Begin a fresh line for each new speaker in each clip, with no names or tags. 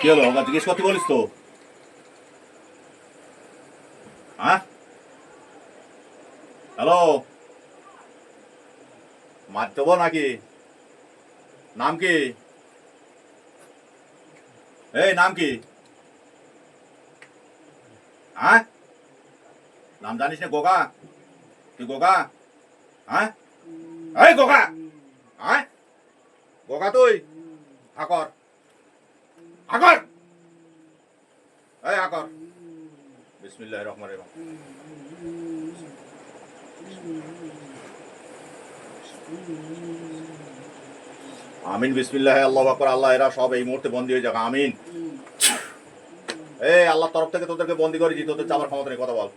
কি হলো জিজ্ঞেস করতে বলিস তো? হ্যাঁ? হ্যালো? নাকি? নাম কি? এই, নাম কি? হ্যাঁ? নাম জানিস না, গোগা। তুই গোগা? হ্যাঁ? এই, গোগা! হ্যাঁ? গোগা তুই। আকর। আকর। এই আকর। বিসমিল্লাহ রহমান রহিম। আমিন, বিসমিল্লাহ, আল্লাহ আকবর, আল্লাহ, এরা সব এই মুহূর্তে বন্দী হয়ে যাক। আমিন। এই আল্লাহ তরফ থেকে তোদেরকে বন্দি করেছি, তোদের চাবার ক্ষমতা নেই, কথা বল।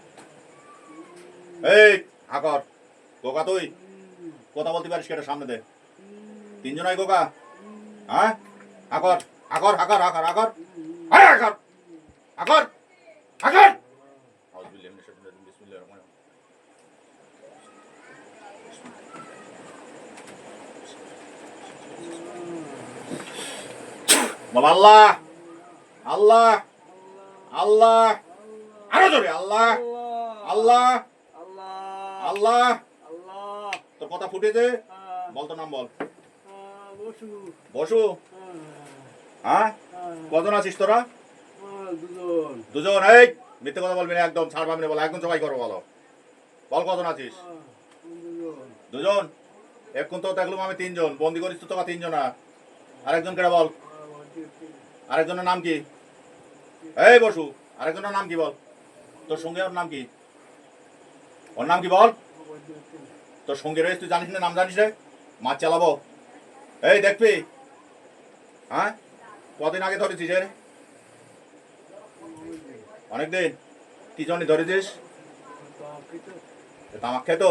এই আকর গোকা তুই। কথা বলতে পারিস কেটে সামনে দে। তিনজনাই গোকা হ্যাঁ? আকর আকর আকর আকর আকর আরে আকর আকর আকর বল আল্লাহ আল্লাহ আল্লাহ। আরও জোরে আল্লাহ আল্লাহ
আল্লাহ।
আল্লাহ।
আল্লাহ।
তোর কথা ফুটেছে? বল তোর নাম বল।
বসু।
বসু? হ্যাঁ। কজন আছিস তোরা?
দুজন।
দুজন এই! মিথ্যে কথা বলবি না একদম ছাড় পাবি না বলো একদম সবাই করো বলো। বল কজন আছিস?
দুজন।
এখন তো দেখলাম আমি তিনজন বন্দি করিস তো তোরা তিনজন আরেকজন কেটে বল? আরেকজনের নাম কি? এই বসু আরেকজনের নাম কি বল? তোর সঙ্গে ওর নাম কি? ওর নাম কি বল? তোর সঙ্গে রয়েছে তুই জানিস না নাম জানিস রে? মাছ চালাবো? এই দেখবি। হ্যাঁ? কদিন আগে ধরেছিস এর অনেকদিন। কি জন্য ধরেছিস? তামাক খেত?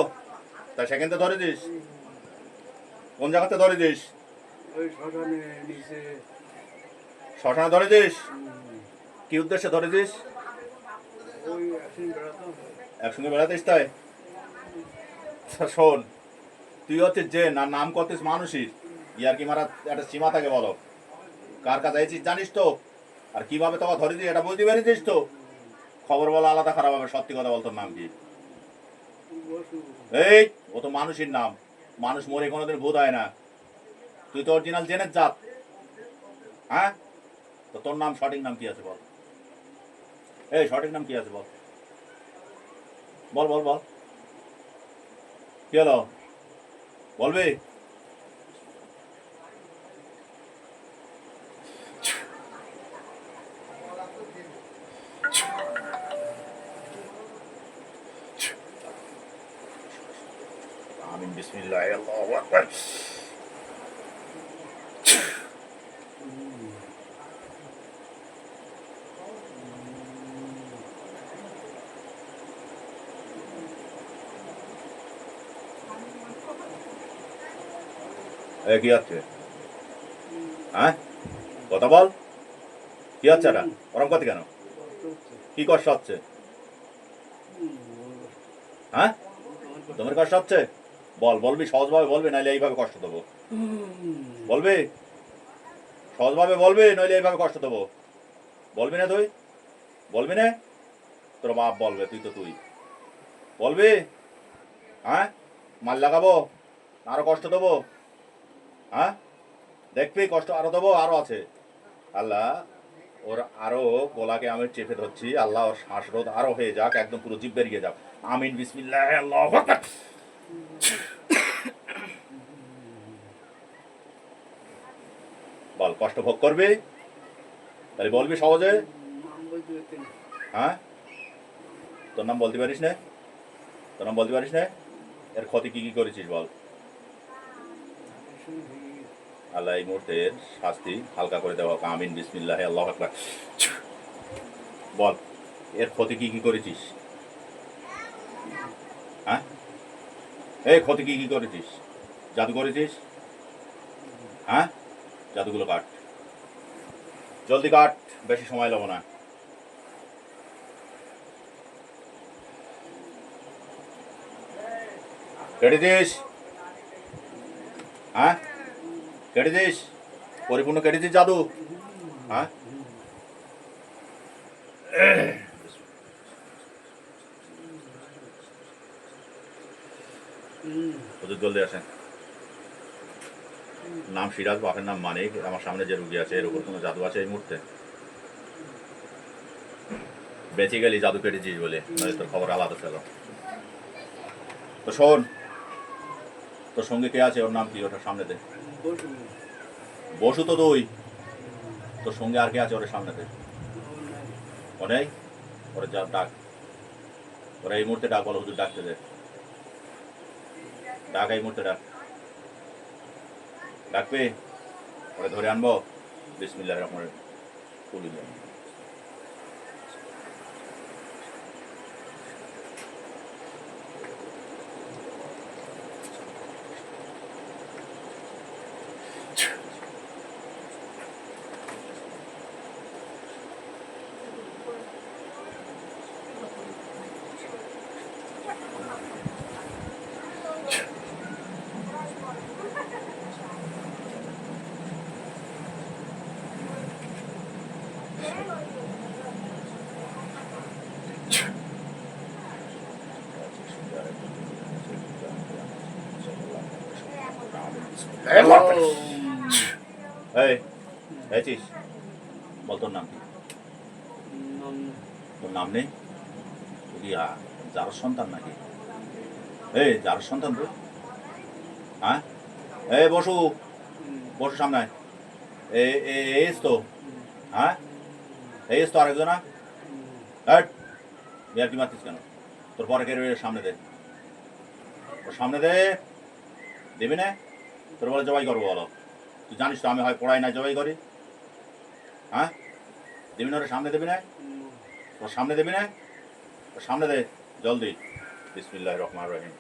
তা সেখান থেকে ধরেছিস? কোন জায়গাতে ধরেছিস?
শ্মশানে
ধরেছিস? কি উদ্দেশ্যে ধরেছিস? একসঙ্গে বেড়াতিস তাই? শোন, তুই হচ্ছে যে, না, নাম করতিস মানুষই। ইয়ার কি মারা একটা সীমা থাকে বলো? কার কাছে আইছিস জানিস তো? আর কীভাবে তোমার ধরে দিই এটা বুঝতে পেরেছিস তো? খবর বলা আলাদা খারাপ হবে, সত্যি কথা বল তোর নাম কি? এই, ও তো মানুষের নাম। মানুষ মরে কোনোদিন ভূত হয় না। তুই তো অরিজিনাল জেনের জাত। হ্যাঁ? তো তোর নাম, সঠিক নাম কি আছে বল? এই, সঠিক নাম কি আছে বল? বল বল বল। কি হলো? বলবি? কি হচ্ছে? হ্যাঁ? কথা বল। কি হচ্ছে এটা? ওরম কথা কেন? কি কষ্ট হচ্ছে? হ্যাঁ? তোমার কষ্ট হচ্ছে? বল, বলবি, সহজভাবে বলবে, নাহলে এইভাবে কষ্ট দেবো। বলবে? সহজভাবে বলবে নইলে এইভাবে কষ্ট দেবো। বলবি না তুই? বলবি না? তোর বাপ বলবে, তুই তো তুই। বলবি? হ্যাঁ? মাল লাগাবো? আরও কষ্ট দেবো? হ্যাঁ? দেখবি, কষ্ট আরও দেবো, আরও আছে। আল্লাহ, ওর আরও গলাকে আমি চেপে ধরছি। আল্লাহ, ওর শ্বাসরোধ আরও হয়ে যাক, একদম পুরো জিভ বেরিয়ে যাক। আমিন, বিসমিল্লাহ, আল্লাহ বল, কষ্ট ভোগ করবি? তাহলে বলবি সহজে। হ্যাঁ? তোর নাম বলতে পারিস না? তোর নাম বলতে পারিস না? এর ক্ষতি কি কি করেছিস বল? আল্লাহ এই মুহূর্তের শাস্তি হালকা করে দেওয়া। আমিন, বিসমিল্লাহ, আল্লাহ বল, এর ক্ষতি কি কি করেছিস? এই ক্ষতি কি কি করেছিস? জাদু করেছিস? হ্যাঁ? জাদুগুলো কাট। জলদি কাট, বেশি সময় নেব না। কেটে দিস। হ্যাঁ? কেটে দিস। পরিপূর্ণ কেটে দিস জাদু। হ্যাঁ? হুজুর জলদি আসেন। নাম সিরাজ, বাপের নাম মানিক, আমার সামনে যে রুগী আছে, এর উপর কোনো জাদু আছে এই মুহূর্তে? বেঁচে গেলি জাদু কেটেছিস বলে তোর খবর আলাদা ছিল। তো শোন, তোর সঙ্গে কে আছে? ওর নাম কি? ওটার সামনে বসু তো তুই। তোর সঙ্গে আর কে আছে? ওর সামনে দে। নেই ওরে যা ডাক, ওরা এই মুহূর্তে ডাক বলো, হুজুর ডাকতে দে। ডাক এই মুহূর্তে ডাক। ডাকবে? ওরা ধরে আনব। বিসমিল্লাহ রহমান পুলি এই বল তোর নাম কি? তোর নাম নেই? তুই যার সন্তান নাকি? এই যার সন্তান তুই হ্যাঁ? এই বসু। বসু সামনে আয়। এ এ এস তো। হ্যাঁ? এস তো আরেকজন হ্যাট বিয়ার কি মারতিস কেন? তোর পরে সামনে দে। ওর সামনে দে। দেবি না? তোর বলে জবাই করব বলো। তুই জানিস তো আমি হয় পড়াই না জবাই করি? হ্যাঁ? দেবি না সামনে দেবি না? তোর সামনে দেবি না? ওর সামনে দে, জলদি। বিসমিল্লাহ রহমান রহিম।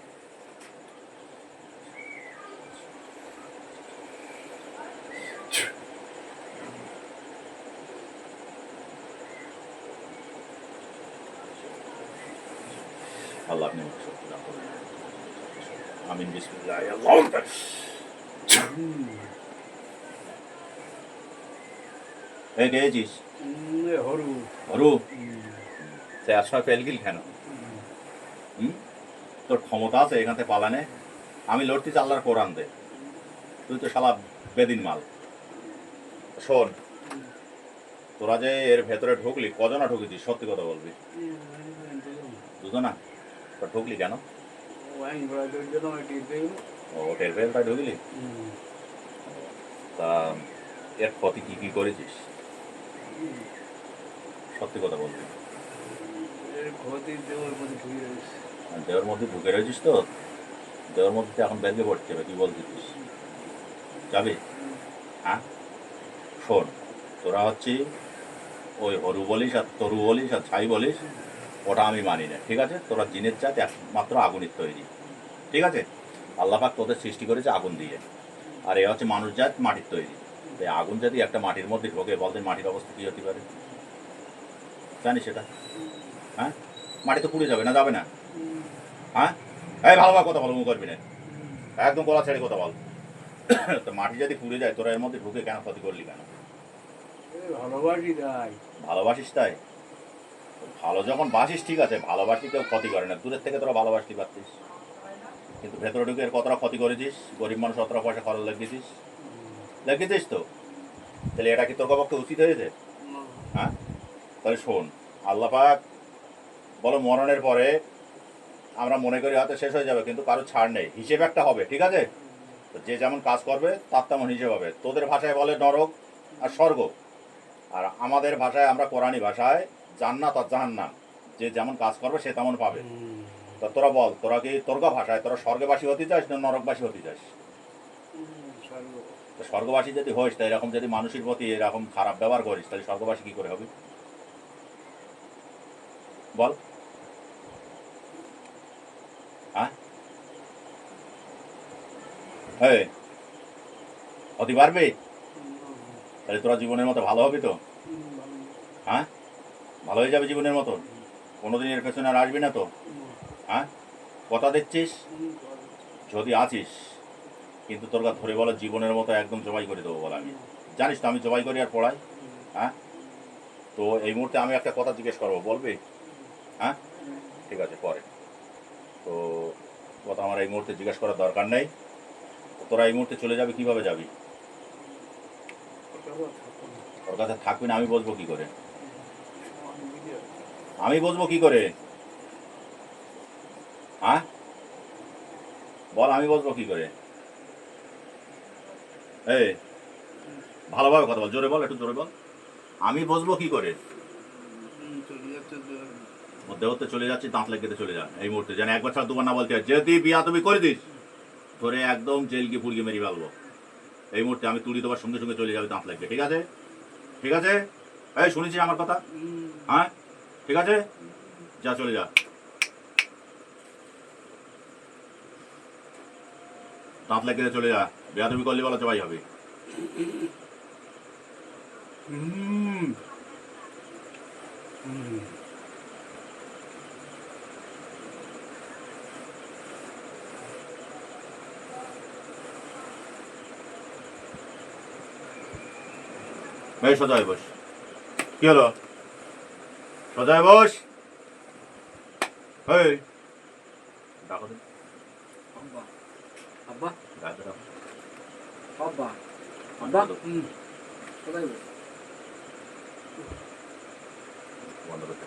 আল্লাহ আপনি আমিন, বিসমিল্লাহ। আল্লাহ। এই গেছিস
হরু।
হরু? সে আশ্রয় ফেল গিল কেন? হুম? তোর ক্ষমতা আছে এখান থেকে পালানে? আমি লড়তিস আল্লাহর কোরআন দে। তুই তো শালা বেদিন মাল। শোন। তোরা যে এর ভেতরে ঢুকলি কজনা ঢুকেছিস সত্যি কথা বলবি? দুজনা? তো ঢুকলি কেন? ও টের ঢুকলি? তা এর ক্ষতি কি কি করেছিস? সত্যি কথা বলবি।
ক্ষতি দেওয়ার মধ্যে ঢুকে
রয়েছিস তো? দেওয়ার মধ্যে তো এখন ব্যাগে পড়তে হবে কি বলছিস? যাবি? হ্যাঁ? শোন তোরা হচ্ছে ওই হরু বলিস আর তরু বলিস আর ছাই বলিস ওটা আমি মানি না ঠিক আছে? তোরা জিনের জাত একমাত্র আগুনের তৈরি ঠিক আছে? আল্লাপাক তোদের সৃষ্টি করেছে আগুন দিয়ে। আর এ হচ্ছে মানুষ জাত মাটির তৈরি। তো এই আগুন যদি একটা মাটির মধ্যে ঢোকে বলতে মাটির অবস্থা কী হতে পারে? জানিস সেটা? হ্যাঁ? মাটি তো পুড়ে যাবে না যাবে না। হ্যাঁ? এই ভালোভাবে কথা বল মুখ করবি না। একদম গলা ছেড়ে কথা বল। তো মাটি যদি পুড়ে যায় তোরা এর মধ্যে ঢুকে কেন ক্ষতি করলি কেন?
ভালোবাসি তাই।
ভালোবাসিস তাই? ভালো যখন বাসিস ঠিক আছে। ভালোবাসি কেউ ক্ষতি করে না। দূরের থেকে তোরা ভালোবাসতে পারতিস। কিন্তু ভেতরে ঢুকে এর কতটা ক্ষতি করেছিস? গরিব মানুষ অতটা পয়সা খরচ লাগিয়েছিস? লাগিয়েছিস তো? তাহলে এটা কি তোর পক্ষে উচিত হয়েছে? হ্যাঁ? তাহলে শোন আল্লাহ পাক বলো মরণের পরে আমরা মনে করি হয়তো শেষ হয়ে যাবে কিন্তু কারও ছাড় নেই। হিসেব একটা হবে ঠিক আছে? তো যে যেমন কাজ করবে তার তেমন হিসেব হবে। তোদের ভাষায় বলে নরক আর স্বর্গ। আর আমাদের ভাষায় আমরা কোরআনী ভাষায় জান্নাত আর জাহান্নাম। যে যেমন কাজ করবে সে তেমন পাবে। তা তোরা বল তোরা কি তোরকা ভাষায় তোরা স্বর্গবাসী হতে চাস না নরকবাসী হতে চাস? স্বর্গবাসী যদি হোস তা এরকম যদি মানুষের প্রতি এরকম খারাপ ব্যবহার করিস তাহলে স্বর্গবাসী কি করে হবে? বল। হ্যাঁ হ্যাঁ হতে পারবে? তাহলে তোরা জীবনের মতো ভালো হবে তো? হ্যাঁ? ভালো হয়ে যাবে জীবনের মতো? কোনোদিন এর পেছনে আর আসবি না তো? হ্যাঁ? কথা দিচ্ছিস? যদি আছিস, কিন্তু তোর কাছে ধরে বলো জীবনের মতো একদম জবাই করে দেবো বলে আমি। জানিস তো আমি জবাই করি আর পড়াই হ্যাঁ? তো এই মুহূর্তে আমি একটা কথা জিজ্ঞেস করব, বলবি? হ্যাঁ? ঠিক আছে, পরে। তো কথা আমার এই মুহূর্তে জিজ্ঞেস করার দরকার নেই। তোরা এই মুহূর্তে চলে যাবি, কীভাবে যাবি? ওর কাছে থাকবি না, আমি বসবো কি করে? আমি বসবো কি করে? হ্যাঁ বল, আমি বসবো কি করে? এই, ভালোভাবে কথা বল, জোরে বল, একটু জোরে বল। আমি বসবো কি করে?
চলে যাচ্ছে
মধ্যে হতে চলে যাচ্ছি, দাঁত লেগে চলে যা, এই মুহূর্তে। যেন একবার ছাড়া দুবার না বলতে হয়। যদি বিয়া তুমি করে দিস। ধরে একদম জেলকে পুড়িয়ে মেরি ফেলব। এই মুহূর্তে আমি তুলি তোমার সঙ্গে সঙ্গে চলে যাবে দাঁত লাগবে ঠিক আছে? ঠিক আছে? এই, শুনেছিস আমার কথা? হ্যাঁ? ঠিক আছে? যা, চলে যা। দাঁত লেগে চলে যা। বিয়া তুমি করলে বলো জবাই হবে। সজায় বস। কি হলো? সজায় বস। এই। ডাকো
আব্বা
ডাকো, ডাকো।
আব্বা
আব্বা?
হুম কোথায় গো?
বন্ধ করতে